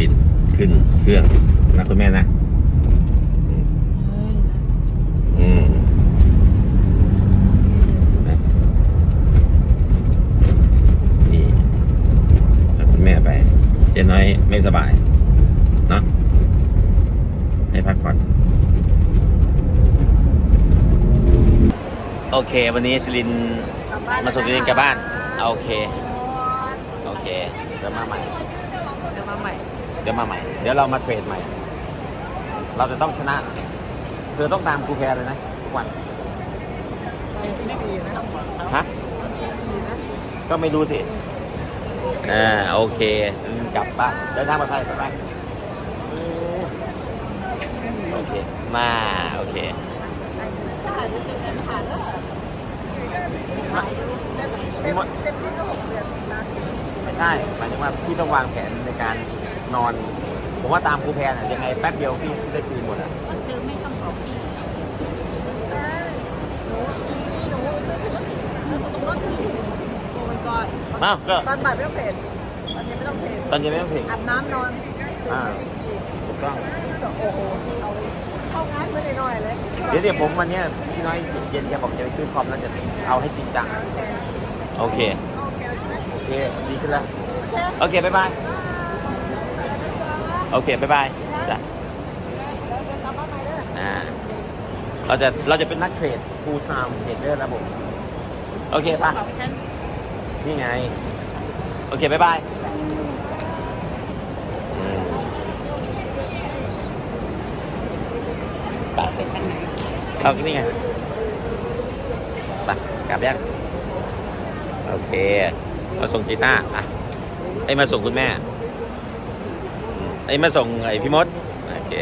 ลินขึ้นเครื่องนะคุณแม่นะ อืมนะนี่แล้วคุณแม่ไป เจ๊น้อยไม่สบาย เนาะให้พักผ่อน โอเค วันนี้ชลินมาส่งตัวเองกลับบ้านเอาโอเค โอเคเดี๋ยวมาใหม่ เดี๋ยวมาใหม่เดี๋ยวมาใหม่ เดี๋ยวเรามาเทรดใหม่ เราจะต้องชนะ เธอต้องตามครูแพรเลยนะทุกวันตีสี่นะฮะตีสี่นะก็ไม่รู้สิ อ่า โอเคกลับบ้านเดินทางปลอดภัยไปไปโอเค มา โอเคเต็มเต็มที่ก็หกเดือนนะ ไม่ใช่หมายถึงว่าพี่ต้องวางแผนในการ นอน ผมว่าตามครูแพรน่ะยังไงแป๊บเดียวพี่ได้คืนหมดอะใช่หนูตีสี่หนูแล้วตรงรถสี่โอ้ยก่อนอ้าวก็ตอนบ่ายไม่ต้องเพลนตอนเย็นไม่ต้องเพลนตอนเย็นไม่ต้องถึงอาบน้ำนอนตื่นมาตีสี่ถูกต้องตีสองโอ้โหเอาเข้างานไม่ได้น้อยเลยเดี๋ยวเดี๋ยวผมวันเนี้ยพี่น้อยเย็นแกบอกจะไปซื้อคอมแล้วจะเอาให้จริงจังโอเคโอเคแล้วใช่ไหมโอเคดีขึ้นแล้วโอเคโอเคบ๊ายบาย ไปแล้วนะจ๊ะ โอเคบ๊ายบายจ้ะเดี๋ยวกลับบ้านใหม่เด้ออ่าเราจะเราจะเป็นนักเทรด full time trader นะผมโอเคป่ะนี่ไง โอเคบ๊ายบายอืมไปเรานี่ไงไปกลับยังโอเค มาส่งจีต้าอะไอ้ยมาส่งคุณแม่ ไอ้มาส่งไอ้พี่มด โอเค